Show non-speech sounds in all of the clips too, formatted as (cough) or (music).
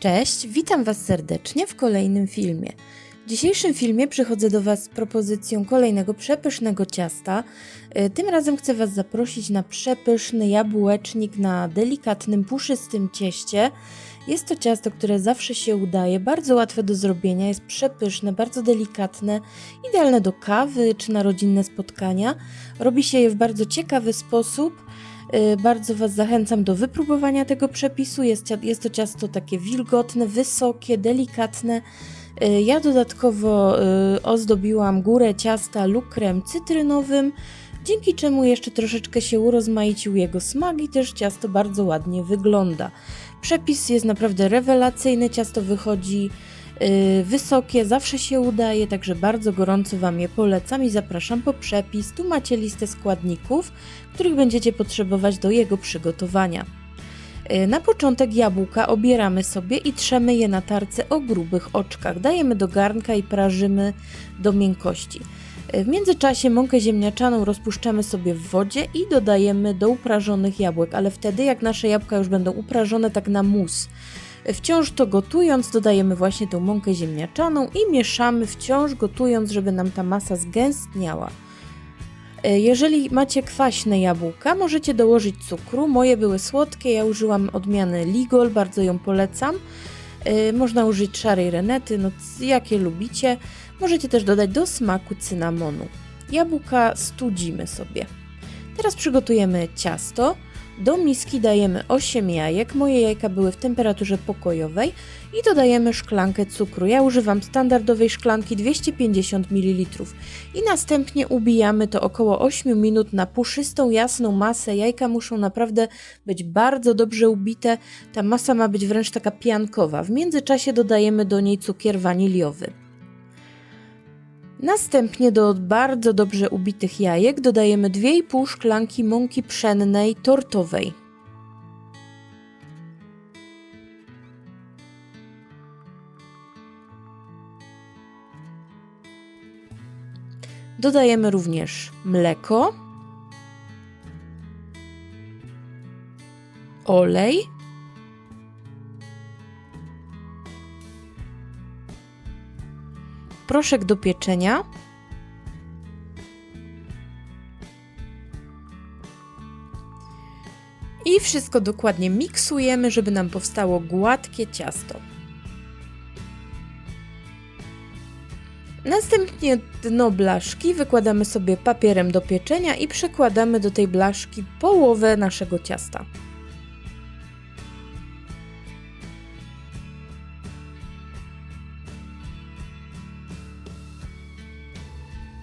Cześć, witam Was serdecznie w kolejnym filmie. W dzisiejszym filmie przychodzę do Was z propozycją kolejnego przepysznego ciasta. Y, Tym razem chcę Was zaprosić na przepyszny jabłecznik na delikatnym, puszystym cieście. Jest to ciasto, które zawsze się udaje, bardzo łatwe do zrobienia, jest przepyszne, bardzo delikatne, idealne do kawy czy na rodzinne spotkania. Robi się je w bardzo ciekawy sposób. Y, Bardzo Was zachęcam do wypróbowania tego przepisu. Jest, jest to ciasto takie wilgotne, wysokie, delikatne. Y, Ja dodatkowo y, ozdobiłam górę ciasta lukrem cytrynowym, dzięki czemu jeszcze troszeczkę się urozmaicił jego smak i też ciasto bardzo ładnie wygląda. Przepis jest naprawdę rewelacyjny, ciasto wychodzi wysokie, zawsze się udaje, także bardzo gorąco Wam je polecam i zapraszam po przepis. Tu macie listę składników, których będziecie potrzebować do jego przygotowania. Y, Na początek jabłka obieramy sobie i trzemy je na tarce o grubych oczkach. Dajemy do garnka i prażymy do miękkości. Y, W międzyczasie mąkę ziemniaczaną rozpuszczamy sobie w wodzie i dodajemy do uprażonych jabłek, ale wtedy jak nasze jabłka już będą uprażone tak na mus. Wciąż to gotując dodajemy właśnie tą mąkę ziemniaczaną i mieszamy wciąż gotując, żeby nam ta masa zgęstniała. E, Jeżeli macie kwaśne jabłka, możecie dołożyć cukru. Moje były słodkie, ja użyłam odmiany Ligol, bardzo ją polecam. E, Można użyć szarej renety, no jakie lubicie. Możecie też dodać do smaku cynamonu. Jabłka studzimy sobie. Teraz przygotujemy ciasto. Do miski dajemy 8 jajek. Moje jajka były w temperaturze pokojowej i dodajemy szklankę cukru. Ja używam standardowej szklanki 250 ml i następnie ubijamy to około 8 minut na puszystą, jasną masę. Jajka muszą naprawdę być bardzo dobrze ubite. Ta masa ma być wręcz taka piankowa. W międzyczasie dodajemy do niej cukier waniliowy. Następnie do bardzo dobrze ubitych jajek dodajemy 2,5 szklanki mąki pszennej tortowej. Dodajemy również mleko, olej, proszek do pieczenia, i wszystko dokładnie miksujemy, żeby nam powstało gładkie ciasto. Następnie dno blaszki wykładamy sobie papierem do pieczenia i przekładamy do tej blaszki połowę naszego ciasta.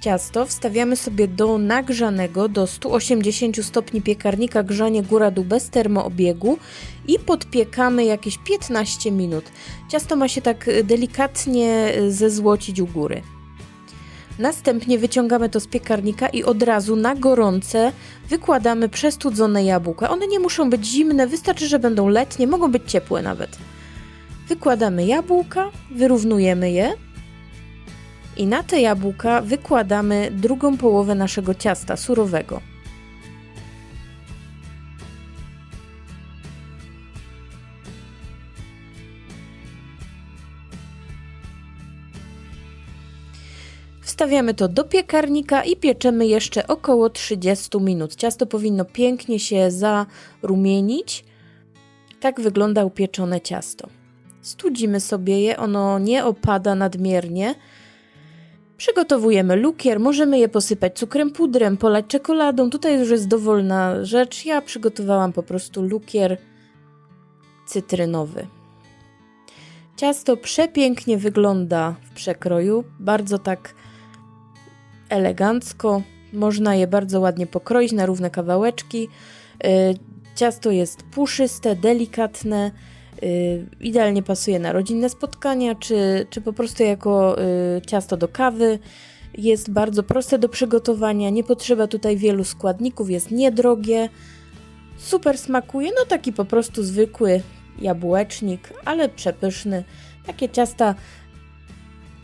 Ciasto wstawiamy sobie do nagrzanego do 180 stopni piekarnika grzanie góra-dół bez termoobiegu i podpiekamy jakieś 15 minut. Ciasto ma się tak y, delikatnie y, zezłocić u góry. Następnie wyciągamy to z piekarnika i od razu na gorące wykładamy przestudzone jabłka. One nie muszą być zimne, wystarczy, że będą letnie, mogą być ciepłe nawet. Wykładamy jabłka, wyrównujemy je i na te jabłka wykładamy drugą połowę naszego ciasta surowego. Wstawiamy to do piekarnika i pieczemy jeszcze około 30 minut. Ciasto powinno pięknie się zarumienić. Tak wygląda upieczone ciasto. Studzimy sobie je, ono nie opada nadmiernie. Przygotowujemy lukier, możemy je posypać cukrem pudrem, polać czekoladą. Tutaj już jest dowolna rzecz. Ja przygotowałam po prostu lukier cytrynowy. Ciasto przepięknie wygląda w przekroju, bardzo tak elegancko. Można je bardzo ładnie pokroić na równe kawałeczki. Yy, Ciasto jest puszyste, delikatne. Y, idealnie pasuje na rodzinne spotkania, czy, czy po prostu jako y, ciasto do kawy. Jest bardzo proste do przygotowania, nie potrzeba tutaj wielu składników, jest niedrogie, super smakuje, no taki po prostu zwykły jabłecznik, ale przepyszny. Takie ciasta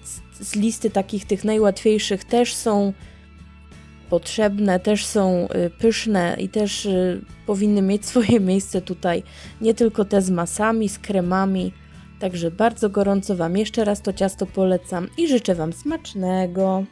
z, z listy takich tych najłatwiejszych też są potrzebne, też są y, pyszne i też y, powinny mieć swoje (laughs) miejsce tutaj. Nie tylko te z masami, z kremami. Także bardzo gorąco Wam jeszcze raz to ciasto polecam i życzę Wam smacznego.